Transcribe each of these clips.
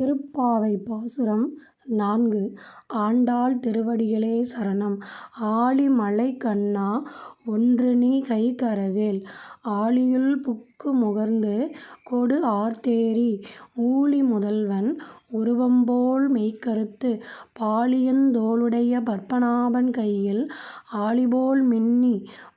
திருப்பாவை பாசுரம் நான்கு. ஆண்டாள் திருவடிகளே சரணம். ஆழிமலை கண்ணா ஒன்றுநீ கைகரவேல் ஆழியுள் புக்கு முகர்ந்து கொடு ஆர்த்தேரி ஊழி முதல்வன் உருவம்போல் மெய்க்கருத்து. பாழியந் தோளுடைய பத்மநாபன் கையில் ஆழிபோல் மின்னி.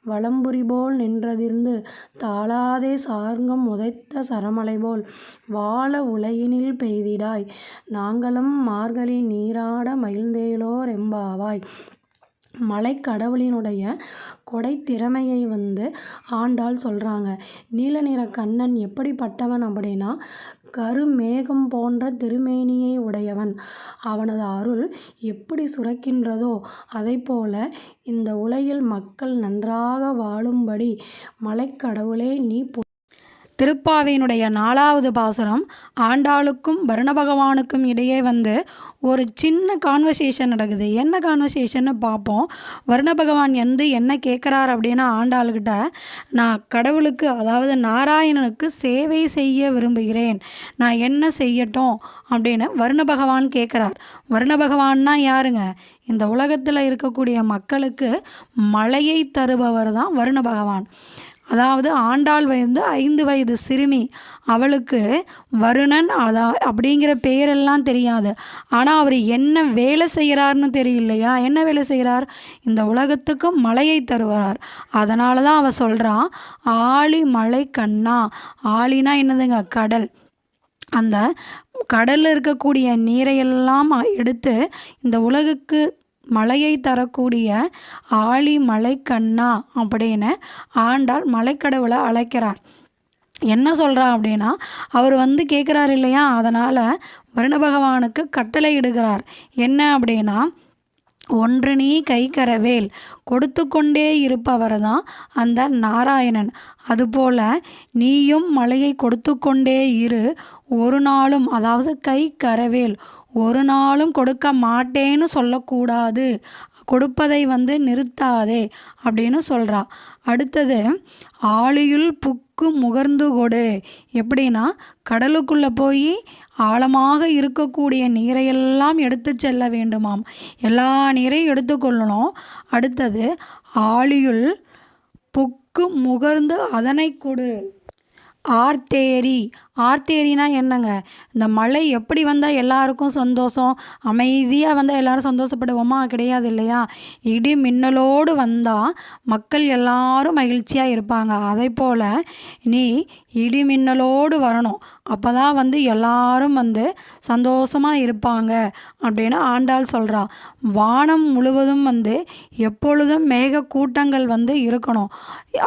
வலம்புரிபோல் நின்றதிர்ந்து தாழாதே சார்ங்கம் உதைத்த சரமலைபோல் வாழ உலகினில் பெய்திடாய். நாங்களும் மார்கழி நீராட மகிழ்ந்தேலோ ரெம்பாவாய். மலைக்கடவுளினுடைய கொடைத்திறமையை வந்து ஆண்டாள் சொல்கிறாங்க நீல நிற கண்ணன் எப்படிப்பட்டவன் அப்படின்னா கருமேகம் போன்ற திருமேனியை உடையவன். அவனது அருள் எப்படி சுரக்கின்றதோ அதைப்போல இந்த உலகில் மக்கள் நன்றாக வாழும்படி மலைக்கடவுளே நீ திருப்பாவையினுடைய நாலாவது பாசுரம் ஆண்டாளுக்கும் வருணபகவானுக்கும் இடையே வந்து ஒரு சின்ன கான்வர்சேஷன் நடக்குது. என்ன கான்வர்சேஷன்னு பார்ப்போம். வருணபகவான் வந்து என்ன கேட்குறார் அப்படின்னா ஆண்டாளுக்கிட்ட நான் கடவுளுக்கு அதாவது நாராயணனுக்கு சேவை செய்ய விரும்புகிறேன். நான் என்ன செய்யட்டும்? அப்படின்னு வருண பகவான் கேட்குறார். வருண பகவான்னா யாருங்க? இந்த உலகத்தில் இருக்கக்கூடிய மக்களுக்கு மழையை தருபவர் தான் வருண பகவான் அதாவது ஆண்டாள் வயது ஐந்து வயது சிறுமி. அவளுக்கு வருணன் அதா அப்படிங்கிற பெயரெல்லாம் தெரியாது. ஆனால் அவர் என்ன வேலை செய்கிறார்னு தெரியலையா? என்ன வேலை செய்கிறார்? இந்த உலகத்துக்கு மழையை தருவார். அதனால தான் அவள் சொல்கிறான் ஆழி மலை கண்ணா. ஆழினா என்னதுங்க? கடல். அந்த கடலில் இருக்கக்கூடிய நீரையெல்லாம் எடுத்து இந்த உலகுக்கு மழையை தரக்கூடிய ஆழி மலைக்கண்ணா அப்படின்னு ஆண்டாள் மலைக்கடவுளை அழைக்கிறார். என்ன சொல்கிறா அப்படின்னா அவர் வந்து கேட்குறாரு இல்லையா? அதனால் வருண பகவானுக்கு கட்டளை இடுகிறார். என்ன அப்படின்னா ஒன்று நீ கைக்கரவேல் கொடுத்து கொண்டே இருப்பவர் தான் அந்த நாராயணன். அதுபோல் நீயும் மலையை கொடுத்து கொண்டே இரு ஒரு நாளும் அதாவது கை கரவேல் ஒரு நாளும் கொடுக்க மாட்டேன்னு சொல்லக்கூடாது. கொடுப்பதை வந்து நிறுத்தாதே அப்படின்னு சொல்கிறா அடுத்தது ஆழியுள் புக்கு முகர்ந்து கொடு. எப்படின்னா கடலுக்குள்ளே போய் ஆழமாக இருக்கக்கூடிய நீரையெல்லாம் எடுத்து செல்ல வேண்டுமாம். எல்லா நீரையும் எடுத்துக்கொள்ளணும் அடுத்தது ஆழியுள் புக்கு முகர்ந்து அதனை கொடு. ஆர்த்தேரி ஆர்த்தேரினா என்னங்க? இந்த மழை எப்படி வந்தால் எல்லாருக்கும் சந்தோஷம்? அமைதியாக வந்தால் எல்லோரும் சந்தோஷப்படுவோமா? கிடையாது இல்லையா? இடி மின்னலோடு வந்தால் மக்கள் எல்லாரும் மகிழ்ச்சியாக இருப்பாங்க. அதே போல் நீ இடி மின்னலோடு வரணும். அப்போ தான் வந்து எல்லாரும் வந்து சந்தோஷமாக இருப்பாங்க அப்படின்னு ஆண்டாள் சொல்கிறா வானம் முழுவதும் வந்து எப்பொழுதும் மேகக்கூட்டங்கள் வந்து இருக்கணும்.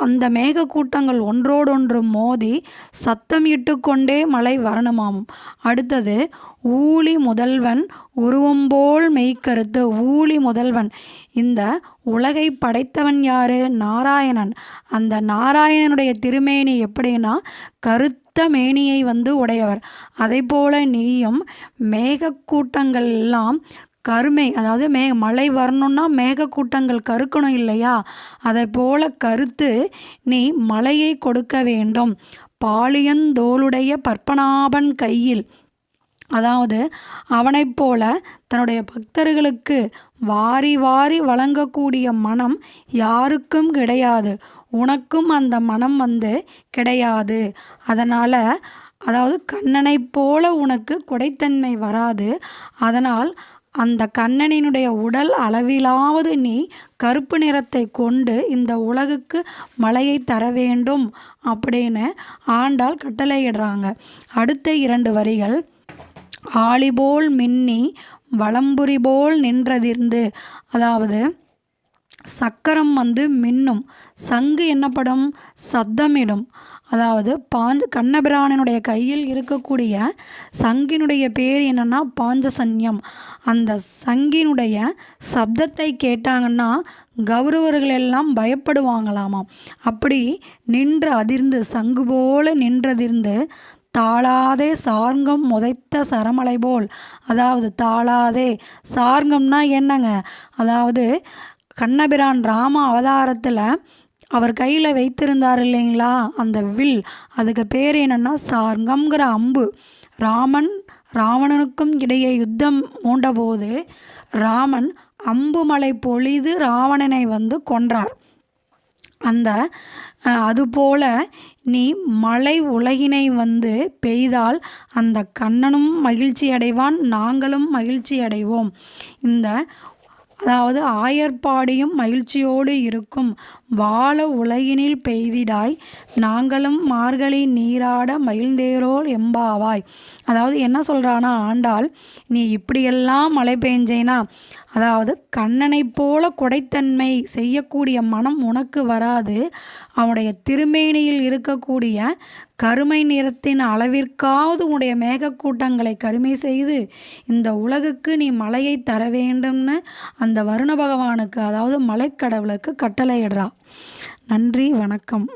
அந்த மேகக்கூட்டங்கள் ஒன்றோடொன்று மோதி சத்தம் இட்டு கொண்டே மழை வரணுமாம். அடுத்தது ஊழி முதல்வன் உருவம்போல் மெய்க்கருத்து ஊழி முதல்வன். இந்த உலகை படைத்தவன் யாரு? நாராயணன். அந்த நாராயணனுடைய திருமேனி எப்படின்னா கருத்த மேனியை வந்து உடையவர். அதே போல நீயும் மேகக்கூட்டங்கள் எல்லாம் கருமை அதாவது மே மழை வரணும்னா மேகக்கூட்டங்கள் கருக்கணும் இல்லையா? அதை போல கருத்து நீ மழையை கொடுக்க வேண்டும். பாலியந்தோளுடைய பற்பனாபன் கையில். அதாவது அவனைப் போல தன்னுடைய பக்தர்களுக்கு வாரி வாரி வழங்கக்கூடிய மனம் யாருக்கும் கிடையாது. உனக்கும் அந்த மனம் வந்து கிடையாது. அதனால் அதாவது கண்ணனைப் போல உனக்கு கொடைத்தன்மை வராது. அதனால் அந்த கண்ணனினுடைய உடல் அளவிலாவது நீ கருப்பு நிறத்தை கொண்டு இந்த உலகுக்கு மழையை தர வேண்டும் அப்படின்னு ஆண்டாள் கட்டளையிடுறாங்க. அடுத்த இரண்டு வரிகள். ஆளிபோல் மின்னி வளம்புரி போல் நின்றதிர்ந்து. அதாவது சக்கரம் வந்து மின்னும். சங்கு என்னப்படும்? சத்தமிடும் அதாவது பாஞ்ச கண்ணபிரானனுடைய கையில் இருக்கக்கூடிய சங்கினுடைய பேர் என்னென்னா பாஞ்சசன்யம். அந்த சங்கினுடைய சப்தத்தை கேட்டாங்கன்னா கௌரவர்கள் எல்லாம் பயப்படுவாங்களாமாம். அப்படி நின்று அதிர்ந்து சங்கு போல நின்றதிர்ந்து தாளாதே சார்ங்கம் முதைத்த சரமலை போல். அதாவது தாளாதே சார்ங்கம்னா என்னங்க? அதாவது கண்ணபிரான் ராம அவதாரத்தில் அவர் கையில் வைத்திருந்தார் இல்லைங்களா? அந்த வில். அதுக்கு பேர் என்னென்னா சார்ங்கம்ங்கிற அம்பு. ராமன் ராவணனுக்கும் இடையே யுத்தம் மூண்டபோது ராமன் அம்புமலை பொழிது ராவணனை வந்து கொன்றார். அந்த அதுபோல நீ மழை உலகினை வந்து பெய்தால் அந்த கண்ணனும் மகிழ்ச்சி அடைவான் நாங்களும் மகிழ்ச்சி அடைவோம் இந்த அதாவது ஆயர்பாடியும் மகிழ்ச்சியோடு இருக்கும். வாழ உலகினில் பெய்திடாய். நாங்களும் மார்கழி நீராட மகிழ்ந்தேரோல் எம்பாவாய். அதாவது என்ன சொல்கிறானா ஆண்டாள் நீ இப்படியெல்லாம் மழை பெஞ்சேனா? அதாவது கண்ணனைப் போல கொடைத்தன்மை செய்யக்கூடிய மனம் உனக்கு வராது. அவனுடைய திருமேனியில் இருக்கக்கூடிய கருமை நிறத்தின் அளவிற்காவது உடைய மேகக்கூட்டங்களை கருமை செய்து இந்த உலகுக்கு நீ மழையை தர வேண்டும்னு அந்த வருண பகவானுக்கு அதாவது மலைக்கடவுளுக்கு கட்டளையிடுறா. நன்றி வணக்கம்.